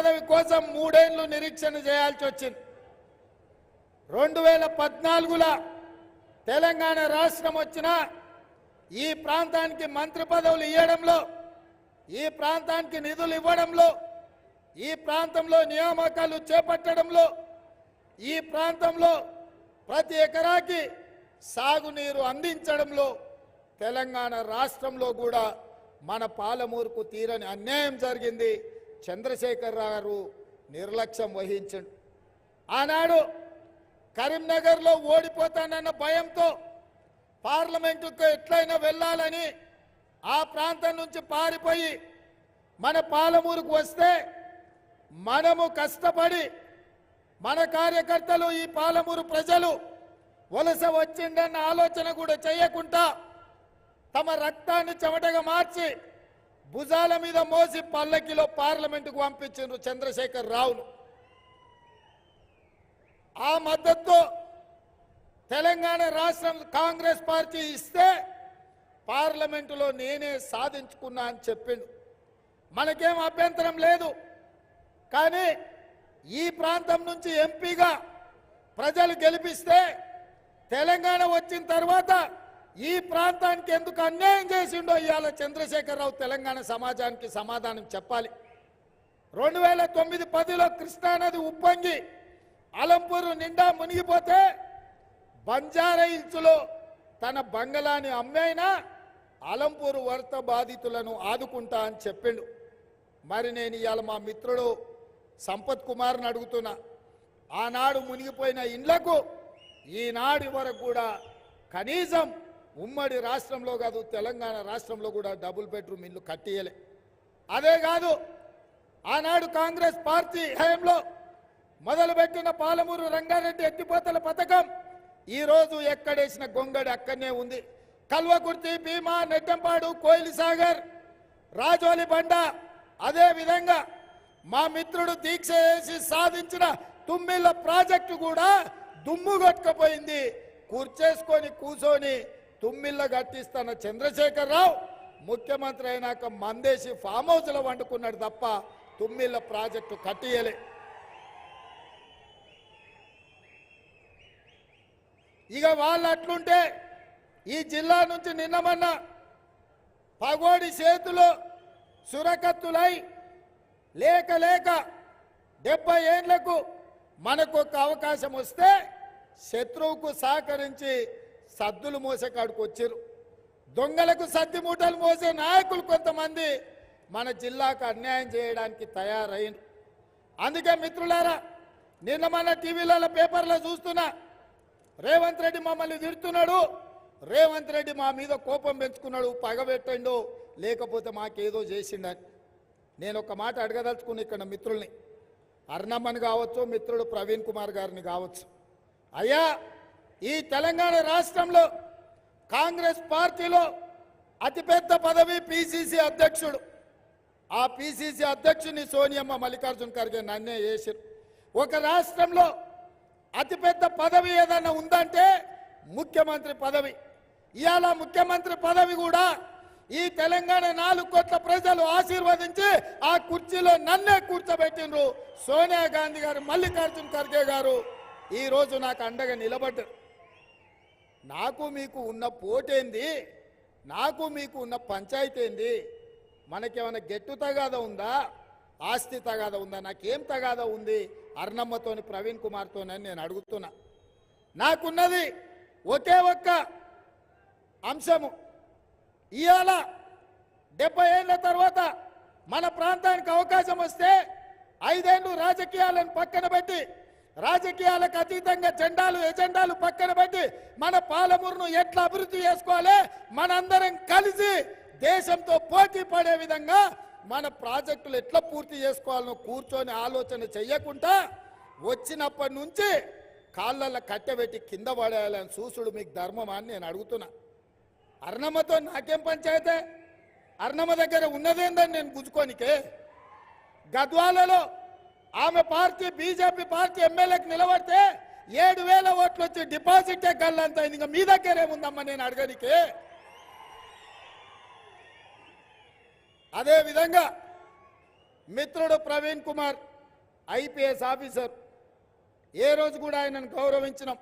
పదవి కోసం మూడేళ్ళు నిరీక్షణ చేయాల్సి వచ్చింది. రెండు వేల పద్నాలుగులో తెలంగాణ రాష్ట్రం వచ్చిన ఈ ప్రాంతానికి మంత్రి పదవులు ఇవ్వడంలో ఈ ప్రాంతానికి నిధులు ఇవ్వడంలో ఈ ప్రాంతంలో నియామకాలు చేపట్టడంలో ఈ ప్రాంతంలో ప్రతి ఎకరాకి సాగునీరు అందించడంలో తెలంగాణ రాష్ట్రంలో కూడా మన పాలమూరుకు తీరని అన్యాయం జరిగింది. చంద్రశేఖర్ గారు నిర్లక్ష్యం వహించండు. ఆనాడు కరీంనగర్లో ఓడిపోతానన్న భయంతో పార్లమెంటుకు ఎట్లయినా వెళ్ళాలని ఆ ప్రాంతం నుంచి పారిపోయి మన పాలమూరుకు వస్తే మనము కష్టపడి మన కార్యకర్తలు ఈ పాలమూరు ప్రజలు వలస వచ్చిండన్న ఆలోచన కూడా చేయకుండా తమ రక్తాన్ని చెమటగా మార్చి భుజాల మీద మోసి పల్లకిలో పార్లమెంటుకు పంపించారు చంద్రశేఖర్ రావును. ఆ మద్దతు తెలంగాణ రాష్ట్రం కాంగ్రెస్ పార్టీ ఇస్తే పార్లమెంటులో నేనే సాధించుకున్నా అని చెప్పిండు. మనకేం అభ్యంతరం లేదు. కానీ ఈ ప్రాంతం నుంచి ఎంపీగా ప్రజలు గెలిపిస్తే తెలంగాణ వచ్చిన తర్వాత ఈ ప్రాంతానికి ఎందుకు అన్యాయం చేసిండో ఇవాళ చంద్రశేఖరరావు తెలంగాణ సమాజానికి సమాధానం చెప్పాలి. రెండు వేల తొమ్మిది పదిలో కృష్ణానది ఉప్పొంగి అలంపూరు నిండా మునిగిపోతే బంజారా హిల్స్లో తన బంగళాన్ని అమ్మైనా అలంపూరు వరద బాధితులను ఆదుకుంటా అని చెప్పిండు. మరి నేను ఇవాళ మా మిత్రుడు సంపత్ కుమార్ని అడుగుతున్నా ఆనాడు మునిగిపోయిన ఇండ్లకు ఈనాడు వరకు కూడా కనీసం ఉమ్మడి రాష్ట్రంలో కాదు తెలంగాణ రాష్ట్రంలో కూడా డబుల్ బెడ్రూమ్ ఇల్లు కట్టియలే అదే కాదు ఆనాడు కాంగ్రెస్ పార్టీ హయంలో మొదలుపెట్టిన పాలమూరు రంగారెడ్డి ఎత్తిపోతల పథకం ఈరోజు ఎక్కడేసిన గొంగడి అక్కడనే ఉంది. కల్వకుర్తి భీమా నెట్టంపాడు కోయిలి సాగర్ రాజోలి బండ అదే విధంగా మా మిత్రుడు దీక్ష చేసి సాధించిన తుమ్మిళ్ళ ప్రాజెక్టు కూడా దుమ్ము కొట్టుకపోయింది. కూర్చేసుకొని కూర్చొని తుమ్మిళ్ళ కట్టిస్తున్న చంద్రశేఖరరావు. ముఖ్యమంత్రి అయినాక మందేసి ఫామ్ హౌస్లో వండుకున్నాడు తప్ప తుమ్మిళ్ళ ప్రాజెక్టు కట్టియలే. ఇక వాళ్ళు అట్లుంటే ఈ జిల్లా నుంచి నిన్నమన్న పగోడి చేతులు సురకత్తులై లేక లేక డెబ్బై ఏండ్లకు మనకు ఒక అవకాశం వస్తే శత్రువుకు సహకరించి సద్దులు మోసే కాడికి వచ్చారు. దొంగలకు సద్ది మూటలు మోసే నాయకులు కొంతమంది మన జిల్లాకు అన్యాయం చేయడానికి తయారైంది అందుకే మిత్రులారా నిన్న మన టీవీలలో పేపర్లో చూస్తున్నా రేవంత్ రెడ్డి మమ్మల్ని తిడుతున్నాడు. రేవంత్ రెడ్డి మా మీద కోపం పెంచుకున్నాడు పగబెట్టండు లేకపోతే మాకేదో చేసిండని నేను ఒక మాట అడగదలుచుకుని ఇక్కడ మిత్రుల్ని. అర్ణమ్మని కావచ్చు మిత్రుడు ప్రవీణ్ కుమార్ గారిని కావచ్చు. అయ్యా ఈ తెలంగాణ రాష్ట్రంలో కాంగ్రెస్ పార్టీలో అతిపెద్ద పదవి పిసిసి అధ్యక్షుడు. ఆ పిసిసి అధ్యక్షుని సోనియమ్మ మల్లికార్జున ఖర్గే నన్నే చేశారు ఒక రాష్ట్రంలో అతిపెద్ద పదవి ఏదైనా ఉందంటే ముఖ్యమంత్రి పదవి. ఇవాళ ముఖ్యమంత్రి పదవి కూడా ఈ తెలంగాణ నాలుగు కోట్ల ప్రజలు ఆశీర్వదించి ఆ కుర్చీలో నన్నే కూర్చోబెట్టిండ్రు సోనియా గాంధీ గారు మల్లికార్జున ఖర్గే గారు. ఈరోజు నాకు అండగా నిలబడ్డారు. నాకు మీకు ఉన్న పోటేంది? నాకు మీకు ఉన్న పంచాయతీ ఏంది మనకేమైనా గెట్టు తగాద ఉందా? ఆస్తి తగాద ఉందా? నాకేం తగాద ఉంది? అర్ణమ్మతోని ప్రవీణ్ కుమార్తోనని నేను అడుగుతున్నా. నాకున్నది ఒకే ఒక్క అంశము. ఇవాళ డెబ్బై ఏళ్ళ తర్వాత మన ప్రాంతానికి అవకాశం వస్తే ఐదేళ్ళు రాజకీయాలను పక్కన పెట్టి రాజకీయాలకు అతీతంగా జెండాలు ఎజెండాలు పక్కన పెట్టి మన పాలమూరును ఎట్లా అభివృద్ధి చేసుకోవాలి? మనందరం కలిసి దేశంతో పోటీ పడే విధంగా మన ప్రాజెక్టులు ఎట్లా పూర్తి చేసుకోవాలనో కూర్చొని ఆలోచన చెయ్యకుండా వచ్చినప్పటి నుంచి కాళ్ళల్లో కట్టెబెట్టి కింద పడేయాలని చూసుడు మీకు ధర్మమా అని నేను అడుగుతున్నా. అర్ణమ్మతో నాకేం పంచాయతే? అర్ణమ్మ దగ్గర ఉన్నదేందని నేను గుంజుకోనికే గద్వాలలో ఆమె పార్టీ బీజేపీ పార్టీ ఎమ్మెల్యేకి నిలబడితే ఏడు వేల ఓట్లు వచ్చి డిపాజిటే గల్లంత ఇంకా మీ దగ్గర ఏముందమ్మ నేను అడగడానికి అదేవిధంగా మిత్రుడు ప్రవీణ్ కుమార్ ఐపీఎస్ ఆఫీసర్. ఏ రోజు కూడా ఆయనను గౌరవించినాం.